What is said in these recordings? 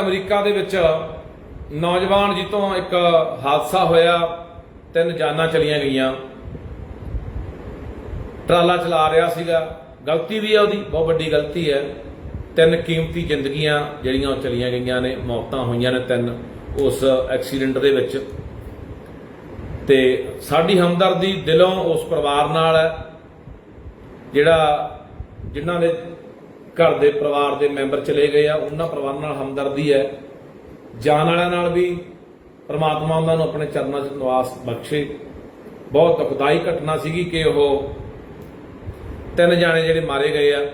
America ਦੇ ਵਿੱਚ ਨੌਜਵਾਨ ਜੀ ਤੋਂ ਇੱਕ ਹਾਦਸਾ ਹੋਇਆ, ਤਿੰਨ ਜਾਨਾਂ ਚਲੀਆਂ ਗਈਆਂ। ਟਰਾਲਾ ਚਲਾ ਰਿਹਾ ਸੀਗਾ। ਗਲਤੀ ਵੀ ਹੈ ਉਹਦੀ, ਬਹੁਤ ਵੱਡੀ ਗਲਤੀ ਹੈ। ਤਿੰਨ ਕੀਮਤੀ ਜ਼ਿੰਦਗੀਆਂ ਜਿਹੜੀਆਂ ਉਹ ਚਲੀਆਂ ਗਈਆਂ ਨੇ, ਮੌਤਾਂ ਹੋਈਆਂ ਨੇ ਤਿੰਨ ਉਸ ਐਕਸੀਡੈਂਟ ਦੇ ਵਿੱਚ। ਤੇ ਸਾਡੀ ਹਮਦਰਦੀ ਦਿਲੋਂ ਉਸ ਪਰਿਵਾਰ ਨਾਲ ਹੈ, ਜਿਹੜਾ ਜਿਨ੍ਹਾਂ ਦੇ ਘਰ ਦੇ ਪਰਿਵਾਰ ਦੇ ਮੈਂਬਰ ਚਲੇ ਗਏ ਆ, ਉਹਨਾਂ ਪਰਿਵਾਰ ਨਾਲ ਹਮਦਰਦੀ ਹੈ। ਜਾਣ ਵਾਲਿਆਂ ਨਾਲ ਵੀ ਪਰਮਾਤਮਾ ਉਹਨਾਂ ਨੂੰ ਆਪਣੇ ਚਰਨਾਂ 'ਚ ਨਿਵਾਸ ਬਖਸ਼ੇ। ਬਹੁਤ ਦੁਖਦਾਈ ਘਟਨਾ ਸੀਗੀ ਕਿ ਉਹ ਤਿੰਨ ਜਾਣੇ ਜਿਹੜੇ ਮਾਰੇ ਗਏ ਆ।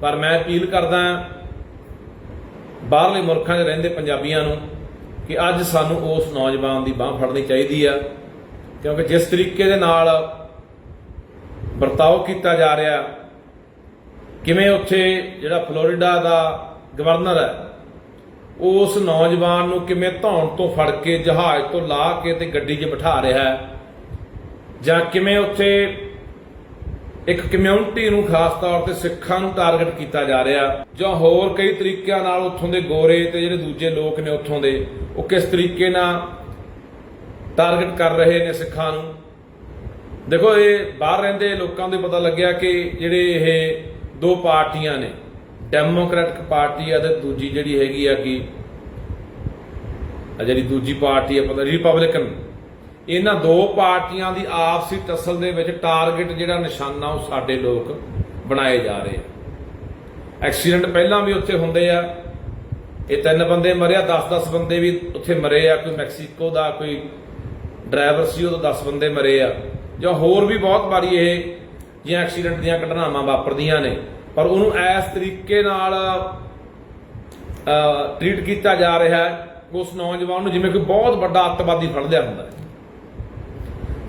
ਪਰ ਮੈਂ ਅਪੀਲ ਕਰਦਾ ਬਾਹਰਲੇ ਮੁਲਕਾਂ 'ਚ ਰਹਿੰਦੇ ਪੰਜਾਬੀਆਂ ਨੂੰ ਕਿ ਅੱਜ ਸਾਨੂੰ ਉਸ ਨੌਜਵਾਨ ਦੀ ਬਾਹ ਫੜਨੀ ਚਾਹੀਦੀ ਆ। ਕਿਉਂਕਿ ਜਿਸ ਤਰੀਕੇ ਦੇ ਨਾਲ ਵਰਤਾਓ ਕੀਤਾ ਜਾ ਰਿਹਾ ਕਿਵੇਂ ਉੱਥੇ ਜਿਹੜਾ ਫਲੋਰੀਡਾ ਦਾ ਗਵਰਨਰ ਹੈ, ਉਸ ਨੌਜਵਾਨ ਨੂੰ ਕਿਵੇਂ ਧੌਣ ਤੋਂ ਫੜ ਕੇ, ਜਹਾਜ਼ ਤੋਂ ਲਾ ਕੇ ਤੇ ਗੱਡੀ 'ਚ ਬਿਠਾ ਰਿਹਾ ਹੈ? ਜਾਂ ਕਿਵੇਂ ਉੱਥੇ ਇੱਕ ਕਮਿਊਨਿਟੀ ਨੂੰ ਖਾਸ ਤੌਰ ਤੇ ਸਿੱਖਾਂ ਨੂੰ ਟਾਰਗੇਟ ਕੀਤਾ ਜਾ ਰਿਹਾ? ਜਾਂ ਹੋਰ ਕਈ ਤਰੀਕਿਆਂ ਨਾਲ ਉੱਥੋਂ ਦੇ ਗੋਰੇ ਤੇ ਜਿਹੜੇ ਦੂਜੇ ਲੋਕ ਨੇ ਉੱਥੋਂ ਦੇ, ਉਹ ਕਿਸ ਤਰੀਕੇ ਨਾਲ ਟਾਰਗੇਟ ਕਰ ਰਹੇ ਨੇ ਸਿੱਖਾਂ ਨੂੰ? ਦੇਖੋ, ਇਹ ਬਾਹਰ ਰਹਿੰਦੇ ਲੋਕਾਂ ਦੇ ਪਤਾ ਲੱਗਿਆ ਕਿ ਜਿਹੜੇ ਇਹ ਦੋ ਪਾਰਟੀਆਂ ਨੇ ਡੈਮੋਕ੍ਰੈਟਿਕ ਪਾਰਟੀ ਆ ਤੇ ਦੂਜੀ ਜਿਹੜੀ ਹੈਗੀ ਆ ਕਿ ਜਿਹੜੀ ਦੂਜੀ ਪਾਰਟੀ ਆ, ਪਤਾ ਰਿਪਬਲਿਕਨ ਇਹਨਾਂ ਦੋ ਪਾਰਟੀਆਂ ਦੀ ਆਪਸੀ ਤਸਲ ਦੇ ਵਿੱਚ ਟਾਰਗੇਟ ਜਿਹੜਾ ਨਿਸ਼ਾਨਾ ਉਹ ਸਾਡੇ ਲੋਕ ਬਣਾਏ ਜਾ ਰਹੇ ਆ। ਐਕਸੀਡੈਂਟ ਪਹਿਲਾਂ ਵੀ ਉੱਥੇ ਹੁੰਦੇ ਆ। ਇਹ ਤਿੰਨ ਬੰਦੇ ਮਰਿਆ 10-10 ਬੰਦੇ ਵੀ ਉੱਥੇ ਮਰੇ ਆ, ਕੋਈ ਮੈਕਸੀਕੋ ਦਾ ਕੋਈ ਡਰਾਈਵਰ ਸੀ, ਉਹ 10 ਬੰਦੇ ਮਰੇ ਆ। ਜਾਂ ਹੋਰ ਵੀ ਬਹੁਤ ਵਾਰੀ ਇਹ ਜਾਂ ਐਕਸੀਡੈਂਟ ਦੀਆਂ ਘਟਨਾਵਾਂ ਵਾਪਰਦੀਆਂ ਨੇ, ਪਰ ਉਹਨੂੰ ਇਸ ਤਰੀਕੇ ਨਾਲ ਟ੍ਰੀਟ ਕੀਤਾ ਜਾ ਰਿਹਾ ਹੈ ਉਸ ਨੌਜਵਾਨ ਨੂੰ ਜਿਵੇਂ ਕੋਈ ਬਹੁਤ ਵੱਡਾ ਅੱਤਵਾਦੀ ਫੜ ਲਿਆ ਹੁੰਦਾ ਹੈ।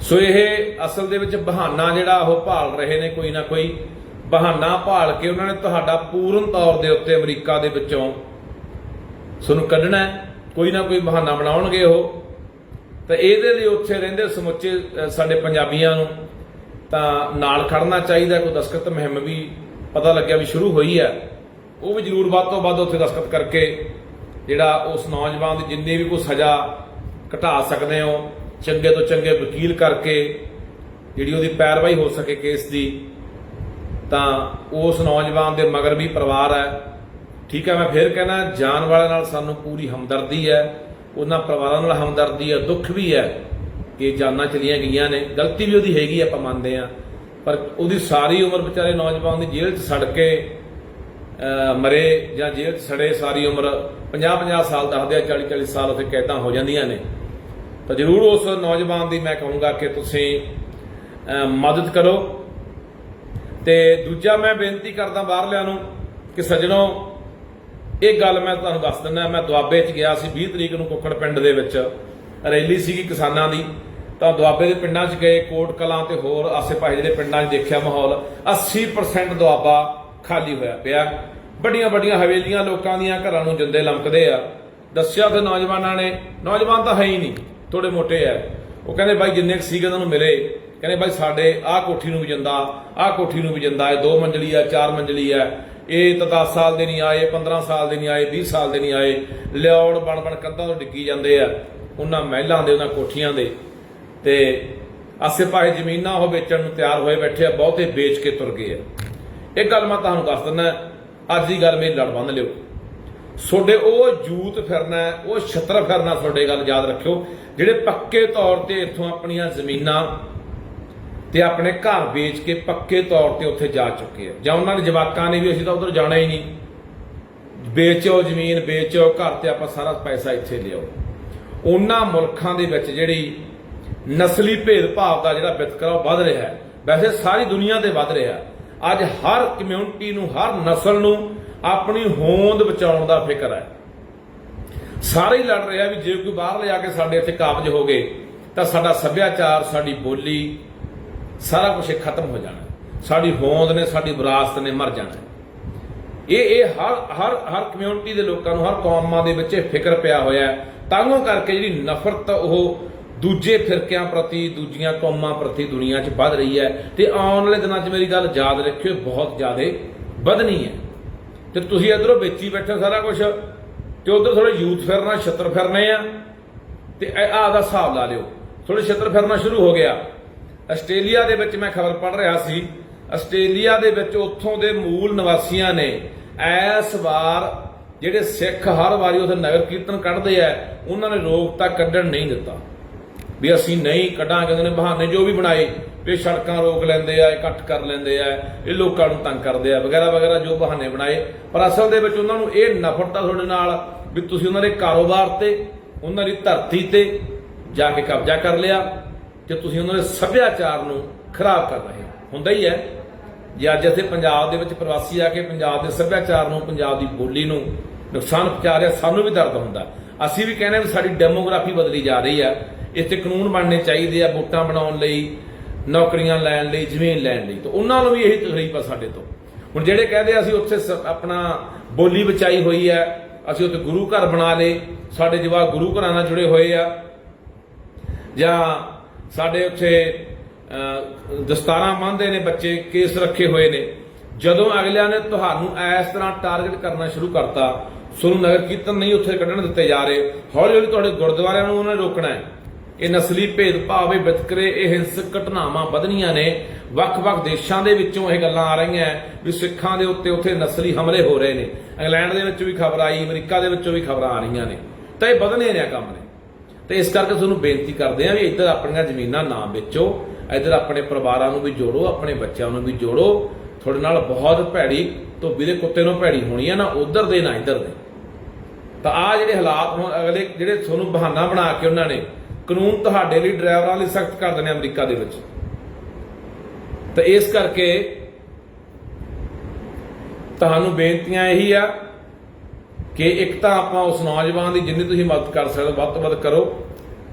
ਸੋ ਇਹ ਅਸਲ ਦੇ ਵਿੱਚ ਬਹਾਨਾ ਜਿਹੜਾ ਉਹ ਭਾਲ ਰਹੇ ਨੇ, ਕੋਈ ਨਾ ਕੋਈ ਬਹਾਨਾ ਭਾਲ ਕੇ ਉਹਨਾਂ ਨੇ ਤੁਹਾਡਾ ਪੂਰਨ ਤੌਰ ਦੇ ਉੱਤੇ ਅਮਰੀਕਾ ਦੇ ਵਿੱਚੋਂ ਤੁਹਾਨੂੰ ਕੱਢਣਾ ਕੋਈ ਨਾ ਕੋਈ ਬਹਾਨਾ ਬਣਾਉਣਗੇ ਉਹ। ਤਾਂ ਇਹਦੇ ਲਈ ਉੱਥੇ ਰਹਿੰਦੇ ਸਮੁੱਚੇ ਸਾਡੇ ਪੰਜਾਬੀਆਂ ਨੂੰ ਤਾਂ ਨਾਲ ਖੜਨਾ ਚਾਹੀਦਾ, ਕੋਈ ਦਸਖਤ ਮੁਹਿੰਮ ਵੀ ਪਤਾ ਲੱਗਿਆ ਵੀ ਸ਼ੁਰੂ ਹੋਈ ਹੈ। ਉਹ ਵੀ ਜ਼ਰੂਰ ਵੱਧ ਤੋਂ ਵੱਧ ਉੱਥੇ ਦਸਖਤ ਕਰਕੇ ਜਿਹੜਾ ਉਸ ਨੌਜਵਾਨ ਦੀ ਜਿੰਨੀ ਵੀ ਕੋਈ ਸਜ਼ਾ ਘਟਾ ਸਕਦੇ ਹੋ, ਚੰਗੇ ਤੋਂ ਚੰਗੇ ਵਕੀਲ ਕਰਕੇ ਜਿਹੜੀ ਉਹਦੀ ਪੈਰਵਾਈ ਹੋ ਸਕੇ ਕੇਸ ਦੀ, ਤਾਂ ਉਸ ਨੌਜਵਾਨ ਦੇ ਮਗਰ ਵੀ ਪਰਿਵਾਰ ਹੈ। ਠੀਕ ਹੈ, ਮੈਂ ਫੇਰ ਕਹਿਣਾ, ਜਾਨ ਵਾਲਿਆਂ ਨਾਲ ਸਾਨੂੰ ਪੂਰੀ ਹਮਦਰਦੀ ਹੈ, ਉਹਨਾਂ ਪਰਿਵਾਰਾਂ ਨਾਲ ਹਮਦਰਦੀ ਹੈ, ਦੁੱਖ ਵੀ ਹੈ। ਕਿ ਜਾਨਾਂ ਚਲੀਆਂ ਗਈਆਂ ਨੇ, ਗਲਤੀ ਵੀ ਉਹਦੀ ਹੈਗੀ ਆਪਾਂ ਮੰਨਦੇ ਆ ਪਰ ਉਹਦੀ ਸਾਰੀ ਉਮਰ ਵਿਚਾਰੇ ਨੌਜਵਾਨ ਦੀ ਜੇਲ੍ਹ 'ਚ ਸੜ ਕੇ ਮਰੇ ਜਾਂ ਜੇਲ੍ਹ 'ਚ ਸੜੇ, ਸਾਰੀ ਉਮਰ 50-50 ਸਾਲ, ਦੱਸਦੇ ਆ 40-40 ਸਾਲ ਉੱਥੇ ਕੈਦਾਂ ਹੋ ਜਾਂਦੀਆਂ ਨੇ। ਤਾਂ ਜ਼ਰੂਰ ਉਸ ਨੌਜਵਾਨ ਦੀ ਮੈਂ ਕਹੂੰਗਾ ਕਿ ਤੁਸੀਂ ਮਦਦ ਕਰੋ। ਤੇ ਦੂਜਾ ਮੈਂ ਬੇਨਤੀ ਕਰਦਾ ਬਾਹਰਲਿਆਂ ਨੂੰ ਕਿ ਸੱਜਣੋ, ਇਹ ਗੱਲ ਮੈਂ ਤੁਹਾਨੂੰ ਦੱਸ ਦਿੰਦਾ, ਮੈਂ ਦੁਆਬੇ 'ਚ ਗਿਆ ਸੀ 20 ਤਰੀਕ ਨੂੰ ਕੁੱਕੜ ਪਿੰਡ ਦੇ ਵਿੱਚ। ਰੈਲੀ ਸੀਗੀ ਕਿਸਾਨਾਂ ਦੀ। ਤਾਂ ਦੁਆਬੇ ਦੇ ਪਿੰਡਾਂ 'ਚ ਗਏ, ਕੋਟ ਕਲਾਂ ਤੇ ਹੋਰ ਆਸੇ-ਪਾਸੇ ਜਿਹੜੇ ਪਿੰਡਾਂ 'ਚ ਦੇਖਿਆ ਮਾਹੌਲ 80% ਦੁਆਬਾ ਖਾਲੀ ਹੋਇਆ ਪਿਆ। ਵੱਡੀਆਂ ਵੱਡੀਆਂ ਹਵੇਲੀਆਂ ਲੋਕਾਂ ਦੀਆਂ ਘਰਾਂ ਨੂੰ ਜਿੰਦੇ ਲਮਕਦੇ ਆ। ਦੱਸਿਆ ਤੇ ਨੌਜਵਾਨਾਂ ਨੇ, ਨੌਜਵਾਨ ਤਾਂ ਹੈ ਹੀ ਨਹੀਂ ਥੋੜੇ ਮੋਟੇ ਆ ਉਹ ਕਹਿੰਦੇ ਬਾਈ ਜਿੰਨੇ ਕੁ ਸੀਗੇ ਉਹਨਾਂ ਨੂੰ ਮਿਲੇ। ਕਹਿੰਦੇ ਬਾਈ ਸਾਡੇ ਆਹ ਕੋਠੀ ਨੂੰ ਵੀ ਜਿੰਦਾ, ਆਹ ਕੋਠੀ ਨੂੰ ਵੀ ਜਿੰਦਾ ਹੈ ਦੋ ਮੰਜ਼ਲੀ ਆ ਚਾਰ ਮੰਜ਼ਲੀ ਆ ਇਹ ਤਾਂ 10 ਸਾਲ ਦੇ ਨਹੀਂ ਆਏ 15 ਸਾਲ ਦੇ ਨਹੀਂ ਆਏ 20 ਸਾਲ ਦੇ ਨਹੀਂ ਆਏ। ਲਿਆਉਣ ਬਣ ਬਣ ਕੰਧਾਂ ਤੋਂ ਡਿੱਗੀ ਜਾਂਦੇ ਆ। ਉਹਨਾਂ ਮਹਿਲਾਂ ਦੇ, ਉਹਨਾਂ ਕੋਠੀਆਂ ਦੇ। ਤੇ ਆਸੇ ਪਾਸੇ ਜ਼ਮੀਨਾਂ ਉਹ ਵੇਚਣ ਨੂੰ ਤਿਆਰ ਹੋਏ ਬੈਠੇ ਆ, ਬਹੁਤੇ ਵੇਚ ਕੇ ਤੁਰ ਗਏ ਆ। ਇਹ ਗੱਲ ਮੈਂ ਤੁਹਾਨੂੰ ਦੱਸ ਦਿੰਦਾ, ਅੱਜ ਦੀ ਗੱਲ ਮੇਰੀ ਲੜ ਬੰਨ ਲਿਓ। ਤੁਹਾਡੇ ਉਹ ਜੂਤ ਫਿਰਨਾ, ਉਹ ਛਤਰ ਫਿਰਨਾ ਤੁਹਾਡੇ ਗੱਲ ਯਾਦ ਰੱਖਿਓ, ਜਿਹੜੇ ਪੱਕੇ ਤੌਰ ਤੇ ਇੱਥੋਂ ਆਪਣੀਆਂ ਜ਼ਮੀਨਾਂ ਤੇ ਆਪਣੇ ਘਰ ਵੇਚ ਕੇ ਪੱਕੇ ਤੌਰ ਤੇ ਉੱਥੇ ਜਾ ਚੁੱਕੇ ਆ। ਜਾਂ ਉਹਨਾਂ ਦੇ ਜਵਾਕਾਂ ਨੇ ਵੀ ਅਸੀਂ ਤਾਂ ਉਧਰ ਜਾਣਾ ਹੀ ਨਹੀਂ। ਵੇਚੋ ਜ਼ਮੀਨ, ਵੇਚੋ ਘਰ ਤੇ ਆਪਾਂ ਸਾਰਾ ਪੈਸਾ ਇੱਥੇ ਲਿਆਓ। ਉਹਨਾਂ ਮੁਲਕਾਂ ਦੇ ਵਿੱਚ ਜਿਹੜੀ ਨਸਲੀ ਭੇਦਭਾਵ ਦਾ ਜਿਹੜਾ ਵਿਤਕਰਾ ਉਹ ਵੱਧ ਰਿਹਾ ਹੈ। ਵੈਸੇ ਸਾਰੀ ਦੁਨੀਆ ਤੇ ਵੱਧ ਰਿਹਾ ਅੱਜ ਹਰ ਕਮਿਊਨਿਟੀ ਨੂੰ, ਹਰ ਨਸਲ ਨੂੰ ਆਪਣੀ ਹੋਂਦ ਬਚਾਉਣ ਦਾ ਫਿਕਰ ਹੈ। ਸਾਰੇ ਹੀ ਲੜ ਰਿਹਾ ਵੀ ਜੇ ਕੋਈ ਬਾਹਰ ਲਿਆ ਕੇ ਸਾਡੇ ਇੱਥੇ ਕਾਬਜ ਹੋ ਗਏ, ਤਾਂ ਸਾਡਾ ਸੱਭਿਆਚਾਰ, ਸਾਡੀ ਬੋਲੀ, ਸਾਰਾ ਕੁਝ ਖਤਮ ਹੋ ਜਾਣਾ। ਸਾਡੀ ਹੋਂਦ ਨੇ, ਸਾਡੀ ਵਿਰਾਸਤ ਨੇ ਮਰ ਜਾਣਾ ਇਹ ਇਹ ਹਰ ਹਰ ਹਰ ਕਮਿਊਨਿਟੀ ਦੇ ਲੋਕਾਂ ਨੂੰ, ਹਰ ਕੌਮਾਂ ਦੇ ਵਿੱਚ ਇਹ ਫਿਕਰ ਪਿਆ ਹੋਇਆ ਹੈ। ਤਾਂਗੋ ਕਰਕੇ ਜਿਹੜੀ ਨਫ਼ਰਤ ਉਹ ਦੂਜੇ ਫਿਰਕਿਆਂ ਪ੍ਰਤੀ, ਦੂਜੀਆਂ ਕੌਮਾਂ ਪ੍ਰਤੀ ਦੁਨੀਆ 'ਚ ਵੱਧ ਰਹੀ ਹੈ ਤੇ ਆਉਣ ਵਾਲੇ ਦਿਨਾਂ 'ਚ ਮੇਰੀ ਗੱਲ ਯਾਦ ਰੱਖਿਓ, ਬਹੁਤ ਜ਼ਿਆਦਾ ਵਧਣੀ ਹੈ। ਤੇ ਤੁਸੀਂ ਇਧਰੋਂ ਵੇਚੀ ਬੈਠੇ ਸਾਰਾ ਕੁਝ ਤੇ ਉਧਰ ਥੋੜੇ ਯੂਥ ਫਿਰਨਾ, ਛੱਤਰ ਫਿਰਨੇ ਆ। ਤੇ ਆਹ ਦਾ ਹਿਸਾਬ ਲਾ ਲਿਓ। ਥੋੜੇ ਛੱਤਰ ਫਿਰਨਾ ਸ਼ੁਰੂ ਹੋ ਗਿਆ। ਆਸਟ੍ਰੇਲੀਆ ਦੇ ਵਿੱਚ ਮੈਂ ਖਬਰ ਪੜ੍ਹ ਰਿਹਾ ਸੀ, ਆਸਟ੍ਰੇਲੀਆ ਦੇ ਵਿੱਚ ਉੱਥੋਂ ਦੇ ਮੂਲ ਨਿਵਾਸੀਆਂ ਨੇ ਐਸ ਵਾਰ ਜਿਹੜੇ ਸਿੱਖ ਹਰ ਵਾਰੀ ਉੱਥੇ ਨਗਰ ਕੀਰਤਨ ਕੱਢਦੇ ਆ, ਉਹਨਾਂ ਨੇ ਰੋਕ ਤਾਂ ਕੱਢਣ ਨਹੀਂ ਦਿੱਤਾ। ਵੀ ਅਸੀਂ ਨਹੀਂ ਕੱਢਾਂਗੇ ਨੇ ਬਹਾਨੇ ਜੋ ਵੀ ਬਣਾਏ, ਵੀ ਸੜਕਾਂ ਰੋਕ ਲੈਂਦੇ ਆ, ਇਕੱਠ ਕਰ ਲੈਂਦੇ ਆ, ਇਹ ਲੋਕਾਂ ਨੂੰ ਤੰਗ ਕਰਦੇ ਆ, ਵਗੈਰਾ ਵਗੈਰਾ ਜੋ ਬਹਾਨੇ ਬਣਾਏ। ਪਰ ਅਸਲ ਦੇ ਵਿੱਚ ਉਹਨਾਂ ਨੂੰ ਇਹ ਨਫ਼ਰਤ ਆ ਤੁਹਾਡੇ ਨਾਲ ਵੀ ਤੁਸੀਂ ਉਹਨਾਂ ਦੇ ਕਾਰੋਬਾਰ ਤੇ, ਉਹਨਾਂ ਦੀ ਧਰਤੀ ਤੇ ਜਾ ਕੇ ਕਬਜ਼ਾ ਕਰ ਲਿਆ ਤੇ ਤੁਸੀਂ ਉਹਨਾਂ ਦੇ ਸੱਭਿਆਚਾਰ ਨੂੰ ਖਰਾਬ ਕਰ ਰਹੇ ਹੋ। ਹੁੰਦਾ ਹੀ ਹੈ, ਜੇ ਅੱਜ ਇੱਥੇ ਪੰਜਾਬ ਦੇ ਵਿੱਚ ਪ੍ਰਵਾਸੀ ਆ ਕੇ ਪੰਜਾਬ ਦੇ ਸੱਭਿਆਚਾਰ ਨੂੰ, ਪੰਜਾਬ ਦੀ ਬੋਲੀ ਨੂੰ ਨੁਕਸਾਨ ਪਹੁੰਚਾ ਰਿਹਾ, ਸਾਨੂੰ ਵੀ ਦਰਦ ਹੁੰਦਾ। ਅਸੀਂ ਵੀ ਕਹਿੰਦੇ ਵੀ ਸਾਡੀ ਡੈਮੋਗ੍ਰਾਫੀ ਬਦਲੀ ਜਾ ਰਹੀ ਹੈ। ਇੱਥੇ ਕਾਨੂੰਨ ਬਣਨੇ ਚਾਹੀਦੇ ਆ ਵੋਟਾਂ ਬਣਾਉਣ ਲਈ, ਨੌਕਰੀਆਂ ਲੈਣ ਲਈ, ਜ਼ਮੀਨ ਲੈਣ ਲਈ। ਤਾਂ ਉਹਨਾਂ ਨੂੰ ਵੀ ਇਹੀ ਤਕਲੀਫ ਆ ਸਾਡੇ ਤੋਂ। ਹੁਣ ਜਿਹੜੇ ਕਹਿੰਦੇ ਅਸੀਂ ਉੱਥੇ ਸ- ਆਪਣਾ ਬੋਲੀ ਬਚਾਈ ਹੋਈ ਹੈ ਅਸੀਂ ਉੱਥੇ ਗੁਰੂ ਘਰ ਬਣਾ ਲਏ, ਸਾਡੇ ਜਵਾਕ ਗੁਰੂ ਘਰਾਂ ਨਾਲ ਜੁੜੇ ਹੋਏ ਆ। ਜਾਂ ਸਾਡੇ ਉੱਥੇ ਦਸਤਾਰਾਂ ਮੰਨਦੇ ਨੇ ਬੱਚੇ, ਕੇਸ ਰੱਖੇ ਹੋਏ ਨੇ। ਜਦੋਂ ਅਗਲਿਆਂ ਨੇ ਤੁਹਾਨੂੰ ਇਸ ਤਰ੍ਹਾਂ ਟਾਰਗੇਟ ਕਰਨਾ ਸ਼ੁਰੂ ਕਰਤਾ ਤੁਹਾਨੂੰ ਨਗਰ ਕੀਰਤਨ ਨਹੀਂ ਉੱਥੇ ਕੱਢਣ ਦਿੱਤੇ ਜਾ ਰਹੇ। ਹੌਲੀ ਹੌਲੀ ਤੁਹਾਡੇ ਗੁਰਦੁਆਰਿਆਂ ਨੂੰ ਉਹਨਾਂ ਨੇ ਰੋਕਣਾ ਹੈ। ਇਹ ਨਸਲੀ ਭੇਦਭਾਵ ਇਹ ਵਿਤਕਰੇ ਇਹ ਹਿੰਸਕ ਘਟਨਾਵਾਂ ਵਧਣੀਆਂ ਨੇ। ਵੱਖ-ਵੱਖ ਦੇਸ਼ਾਂ ਦੇ ਵਿੱਚੋਂ ਇਹ ਗੱਲਾਂ ਆ ਰਹੀਆਂ ਵੀ ਸਿੱਖਾਂ ਦੇ ਉੱਤੇ ਉੱਥੇ ਨਸਲੀ ਹਮਲੇ ਹੋ ਰਹੇ ਨੇ। ਇੰਗਲੈਂਡ ਦੇ ਵਿੱਚ ਵੀ ਖਬਰ ਆਈ ਅਮਰੀਕਾ ਦੇ ਵਿੱਚੋਂ ਵੀ ਖਬਰਾਂ ਆ ਰਹੀਆਂ ਨੇ। ਤਾਂ ਇਹ ਵਧਣੇ ਨੇ ਕੰਮ ਨੇ। ਤੇ ਇਸ ਕਰਕੇ ਤੁਹਾਨੂੰ ਬੇਨਤੀ ਕਰਦੇ ਆ ਵੀ ਇੱਧਰ ਆਪਣੀਆਂ ਜ਼ਮੀਨਾਂ ਨਾ ਵੇਚੋ, ਇੱਧਰ ਆਪਣੇ ਪਰਿਵਾਰਾਂ ਨੂੰ ਵੀ ਜੋੜੋ, ਆਪਣੇ ਬੱਚਿਆਂ ਨੂੰ ਵੀ ਜੋੜੋ। ਤੁਹਾਡੇ ਨਾਲ ਬਹੁਤ ਭੈੜੀ ਧੋਬੀ ਦੇ ਕੁੱਤੇ ਨੂੰ ਭੈੜੀ ਹੋਣੀ ਆ ਨਾ, ਉਧਰ ਦੇ ਨਾ ਇੱਧਰ ਦੇ। ਤਾਂ ਆ ਜਿਹੜੇ ਹਾਲਾਤ ਹੁਣ ਅਗਲੇ ਜਿਹੜੇ ਤੁਹਾਨੂੰ ਬਹਾਨਾ ਬਣਾ ਕੇ ਉਹਨਾਂ ਨੇ ਕਾਨੂੰਨ ਤੁਹਾਡੇ ਲਈ ਡਰਾਈਵਰਾਂ ਲਈ ਸਖਤ ਕਰ ਦੇਣੇ ਅਮਰੀਕਾ ਦੇ ਵਿੱਚ। ਤਾਂ ਇਸ ਕਰਕੇ ਤੁਹਾਨੂੰ ਬੇਨਤੀਆਂ ਇਹੀ ਆ ਕਿ ਇੱਕ ਤਾਂ ਆਪਾਂ ਉਸ ਨੌਜਵਾਨ ਦੀ ਜਿੰਨੀ ਤੁਸੀਂ ਮਦਦ ਕਰ ਸਕਦੇ ਹੋ, ਵੱਧ ਤੋਂ ਵੱਧ ਕਰੋ।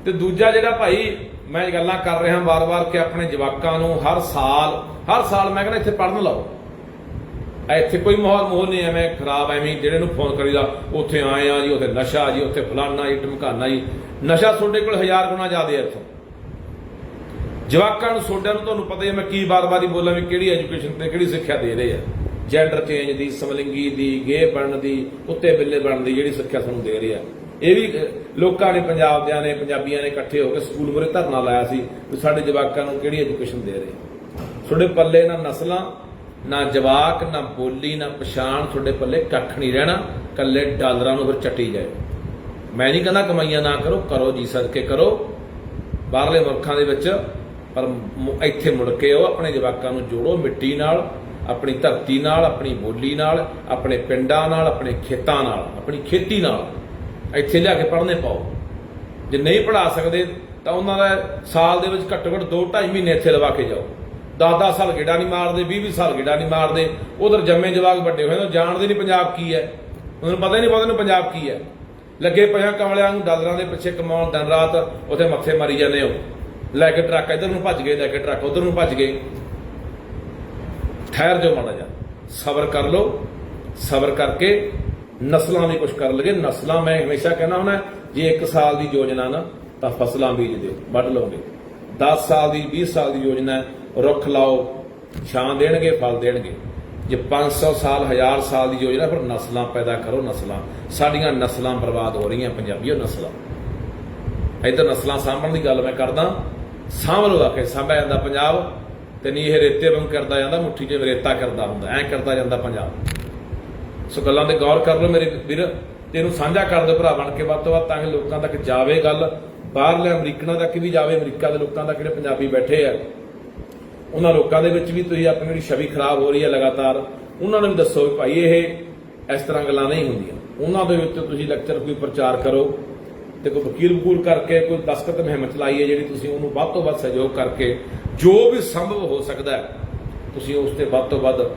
ਤੇ ਦੂਜਾ ਜਿਹੜਾ ਭਾਈ ਮੈਂ ਗੱਲਾਂ ਕਰ ਰਿਹਾ ਵਾਰ-ਵਾਰ ਕਿ ਆਪਣੇ ਜਵਾਕਾਂ ਨੂੰ ਹਰ ਸਾਲ ਹਰ ਸਾਲ ਮੈਂ ਕਹਿੰਦਾ ਇੱਥੇ ਪੜਨ ਲਾਓ। ਇੱਥੇ ਕੋਈ ਮਾਹੌਲ ਮੋਹ ਨਹੀਂ, ਐਵੇਂ ਖਰਾਬ, ਐਵੇਂ ਜਿਹੜੇ ਨੂੰ ਫੋਨ ਕਰੀਦਾ, ਉੱਥੇ ਆਏ ਆ ਜੀ, ਉੱਥੇ ਨਸ਼ਾ ਜੀ, ਉੱਥੇ ਫਲਾਨਾ ਜੀ, ਢਮਕਾਨਾ ਜੀ। ਨਸ਼ਾ ਤੁਹਾਡੇ ਕੋਲ ਹਜ਼ਾਰ ਗੁਣਾ ਜ਼ਿਆਦਾ ਹੈ ਇੱਥੋਂ। ਜਵਾਕਾਂ ਨੂੰ ਛੋਟਿਆਂ ਨੂੰ ਤੁਹਾਨੂੰ ਪਤਾ ਹੀ ਹੈ, ਮੈਂ ਕੀ ਵਾਰ-ਵਾਰ ਬੋਲਾਂ ਵੀ ਕਿਹੜੀ ਐਜੂਕੇਸ਼ਨ ਤੇ ਕਿਹੜੀ ਸਿੱਖਿਆ ਦੇ ਰਹੇ ਆ। ਜੈਂਡਰ ਚੇਂਜ ਦੀ, ਸਮਲਿੰਗੀ ਦੀ ਗੇ ਬਣਨ ਦੀ, ਉੱਤੇ ਬਿੱਲੇ ਬਣਨ ਦੀ ਜਿਹੜੀ ਸਿੱਖਿਆ ਤੁਹਾਨੂੰ ਦੇ ਰਹੇ ਆ। ਇਹ ਵੀ ਲੋਕਾਂ ਨੇ ਪੰਜਾਬ ਦਿਆਂ ਨੇ, ਪੰਜਾਬੀਆਂ ਨੇ ਇਕੱਠੇ ਹੋ ਕੇ ਸਕੂਲ ਮੁਰੇ ਧਰਨਾ ਲਾਇਆ ਸੀ ਵੀ ਸਾਡੇ ਜਵਾਕਾਂ ਨੂੰ ਕਿਹੜੀ ਐਜੂਕੇਸ਼ਨ ਦੇ ਰਹੇ ਤੁਹਾਡੇ ਪੱਲੇ ਨਾ ਨਸਲਾਂ ਨਾ ਜਵਾਕ, ਨਾ ਬੋਲੀ, ਨਾ ਪਛਾਣ ਤੁਹਾਡੇ ਪੱਲੇ ਕੱਖ ਨਹੀਂ ਰਹਿਣਾ, ਕੱਲੇ ਡਾਲਰਾਂ ਨੂੰ ਫਿਰ ਚੱਟੀ ਜਾਏ ਮੈਂ ਨਹੀਂ ਕਹਿੰਦਾ ਕਮਾਈਆਂ ਨਾ ਕਰੋ ਕਰੋ ਜੀ, ਸਦਕੇ ਕਰੋ। ਬਾਹਰਲੇ ਮੁਲਕਾਂ ਦੇ ਵਿੱਚ ਪਰ ਮੁ- ਇੱਥੇ ਮੁੜ ਕੇ ਆਓ, ਆਪਣੇ ਜਵਾਕਾਂ ਨੂੰ ਜੋੜੋ ਮਿੱਟੀ ਨਾਲ, ਆਪਣੀ ਧਰਤੀ ਨਾਲ, ਆਪਣੀ ਬੋਲੀ ਨਾਲ, ਆਪਣੇ ਪਿੰਡਾਂ ਨਾਲ, ਆਪਣੇ ਖੇਤਾਂ ਨਾਲ, ਆਪਣੀ ਖੇਤੀ ਨਾਲ। ਇੱਥੇ ਲਿਆ ਕੇ ਪੜ੍ਹਨੇ ਪਾਓ। ਜੇ ਨਹੀਂ ਪੜ੍ਹਾ ਸਕਦੇ ਤਾਂ ਉਹਨਾਂ ਦਾ ਸਾਲ ਦੇ ਵਿੱਚ ਘੱਟੋ ਘੱਟ 2.5 ਮਹੀਨੇ ਇੱਥੇ ਲਵਾ ਕੇ ਜਾਓ। 10-10 ਸਾਲ ਗੇੜਾ ਨਹੀਂ ਮਾਰਦੇ 20-20 ਸਾਲ ਗੇੜਾ ਨਹੀਂ ਮਾਰਦੇ। ਉਧਰ ਜੰਮੇ ਜਵਾਕ ਵੱਡੇ ਹੋਏ ਨੇ, ਉਹ ਜਾਣਦੇ ਨਹੀਂ ਪੰਜਾਬ ਕੀ ਹੈ। ਉਹਨਾਂ ਨੂੰ ਪਤਾ ਹੀ ਨਹੀਂ ਪਤਾ ਨੂੰ ਪੰਜਾਬ ਕੀ ਹੈ। ਲੱਗੇ ਪਿਆ ਕਮਲਿਆਂ ਨੂੰ, ਡਾਲਰਾਂ ਦੇ ਪਿੱਛੇ ਕਮਾਉਣ ਦਿਨ ਰਾਤ, ਉਥੇ ਮੱਥੇ ਮਾਰੀ ਜਾਂਦੇ ਹੋ। ਲੈ ਕੇ ਟਰੱਕ, ਇਧਰ ਨੂੰ ਭੱਜ ਗਏ, ਲੈ ਕੇ ਟਰੱਕ, ਉਧਰ ਨੂੰ ਭੱਜ ਗਏ। ਠਹਿਰ ਜੋ ਮਾੜਾ ਜਾ ਸਬਰ ਕਰ ਲਓ, ਸਬਰ ਕਰਕੇ ਨਸਲਾਂ ਵੀ ਕੁਛ ਕਰ ਲਗੇ। ਨਸਲਾਂ ਮੈਂ ਹਮੇਸ਼ਾ ਕਹਿੰਦਾ ਹੁੰਦਾ, ਜੇ 1 ਸਾਲ ਦੀ ਯੋਜਨਾ ਨਾ, ਤਾਂ ਫਸਲਾਂ ਬੀਜ ਦਿਓ, ਵੱਢ ਲਓਗੇ। 10 ਸਾਲ ਦੀ 20 ਸਾਲ ਦੀ ਯੋਜਨਾ ਰੁੱਖ ਲਾਓ, ਛਾਂ ਦੇਣਗੇ, ਫਲ ਦੇਣਗੇ। ਜੇ 500 ਸਾਲ 1000 ਸਾਲ ਦੀ ਯੋਜਨਾ ਫਿਰ ਨਸਲਾਂ ਪੈਦਾ ਕਰੋ ਨਸਲਾਂ। ਸਾਡੀਆਂ ਨਸਲਾਂ ਬਰਬਾਦ ਹੋ ਰਹੀਆਂ ਪੰਜਾਬੀਓ ਨਸਲਾਂ। ਇੱਧਰ ਨਸਲਾਂ ਸਾਂਭਣ ਦੀ ਗੱਲ ਮੈਂ ਕਰਦਾ। ਸਾਂਭ ਲਓ ਆ ਕੇ ਸਾਂਭਿਆ ਜਾਂਦਾ ਪੰਜਾਬ ਤੇ ਨਹੀਂ ਇਹ ਰੇਤੇ ਵਾਂਗ ਕਰਦਾ ਜਾਂਦਾ, ਮੁੱਠੀ 'ਚ ਰੇਤਾ ਕਰਦਾ ਹੁੰਦਾ, ਐਂ ਕਰਦਾ ਜਾਂਦਾ ਪੰਜਾਬ। ਸੋ ਗੱਲਾਂ ਤੇ ਗੌਰ ਕਰ ਲਓ ਮੇਰੇ ਵੀਰ, ਤੇ ਇਹਨੂੰ ਸਾਂਝਾ ਕਰ ਦਿਓ ਭਰਾ ਬਣ ਕੇ, ਵੱਧ ਤੋਂ ਵੱਧ ਤਾਂ ਕਿ ਲੋਕਾਂ ਤੱਕ ਜਾਵੇ ਗੱਲ। ਬਾਹਰਲੇ ਅਮਰੀਕਨਾਂ ਤੱਕ ਵੀ ਜਾਵੇ, ਅਮਰੀਕਾ ਦੇ ਲੋਕਾਂ ਤੱਕ ਜਿਹੜੇ ਪੰਜਾਬੀ ਬੈਠੇ ਆ। ਉਹਨਾਂ ਲੋਕਾਂ ਦੇ ਵਿੱਚ ਵੀ ਤੁਸੀਂ ਆਪਣੀ ਜਿਹੜੀ ਛਵੀ ਖਰਾਬ ਹੋ ਰਹੀ ਹੈ ਲਗਾਤਾਰ, ਉਹਨਾਂ ਨੂੰ ਵੀ ਦੱਸੋ ਵੀ ਭਾਈ ਇਹ ਇਸ ਤਰ੍ਹਾਂ ਗੱਲਾਂ ਨਹੀਂ ਹੁੰਦੀਆਂ। ਉਹਨਾਂ ਦੇ ਵਿੱਚ ਤੁਸੀਂ ਲੈਕਚਰ ਕੋਈ ਪ੍ਰਚਾਰ ਕਰੋ ਤੇ ਕੋਈ ਵਕੀਲ ਵਕੂਲ ਕਰਕੇ ਕੋਈ ਦਸਤਖਤ ਮੁਹਿੰਮ ਚਲਾਈ ਹੈ ਜਿਹੜੀ ਤੁਸੀਂ ਉਹਨੂੰ ਵੱਧ ਤੋਂ ਵੱਧ ਸਹਿਯੋਗ ਕਰਕੇ ਜੋ ਵੀ ਸੰਭਵ ਹੋ ਸਕਦਾ ਹੈ, ਤੁਸੀਂ ਉਸ ਤੇ ਵੱਧ ਤੋਂ ਵੱਧ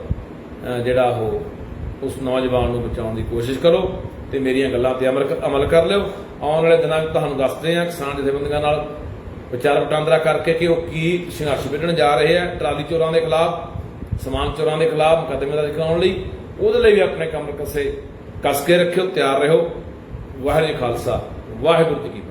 ਜਿਹੜਾ ਉਹ ਉਸ ਨੌਜਵਾਨ ਨੂੰ ਬਚਾਉਣ ਦੀ ਕੋਸ਼ਿਸ਼ ਕਰੋ ਤੇ ਮੇਰੀਆਂ ਗੱਲਾਂ ਤੇ ਅਮਲ ਅਮਲ ਕਰ ਲਿਓ। ਆਉਣ ਵਾਲੇ ਦਿਨਾਂ ਵਿੱਚ ਤੁਹਾਨੂੰ ਦੱਸਦੇ ਹਾਂ ਕਿਸਾਨ ਜਥੇਬੰਦੀਆਂ ਨਾਲ ਵਿਚਾਰ ਵਟਾਂਦਰਾ ਕਰਕੇ ਕਿ ਉਹ ਕੀ ਸੰਘਰਸ਼ ਵਿੱਢਣ ਜਾ ਰਹੇ ਆ, ਟਰਾਲੀ ਚੋਰਾਂ ਦੇ ਖਿਲਾਫ, ਸਮਾਨ ਚੋਰਾਂ ਦੇ ਖਿਲਾਫ, ਮੁਕੱਦਮੇ ਦਾ ਦਿਖਾਉਣ ਲਈ, ਉਹਦੇ ਲਈ ਵੀ ਆਪਣੇ ਕੰਮ ਕਸੇ, ਕਸ ਕੇ ਰੱਖਿਓ, ਤਿਆਰ ਰਹੋ। ਵਾਹਿਗੁਰੂ ਖਾਲਸਾ, ਵਾਹਿਗੁਰੂ ਜੀ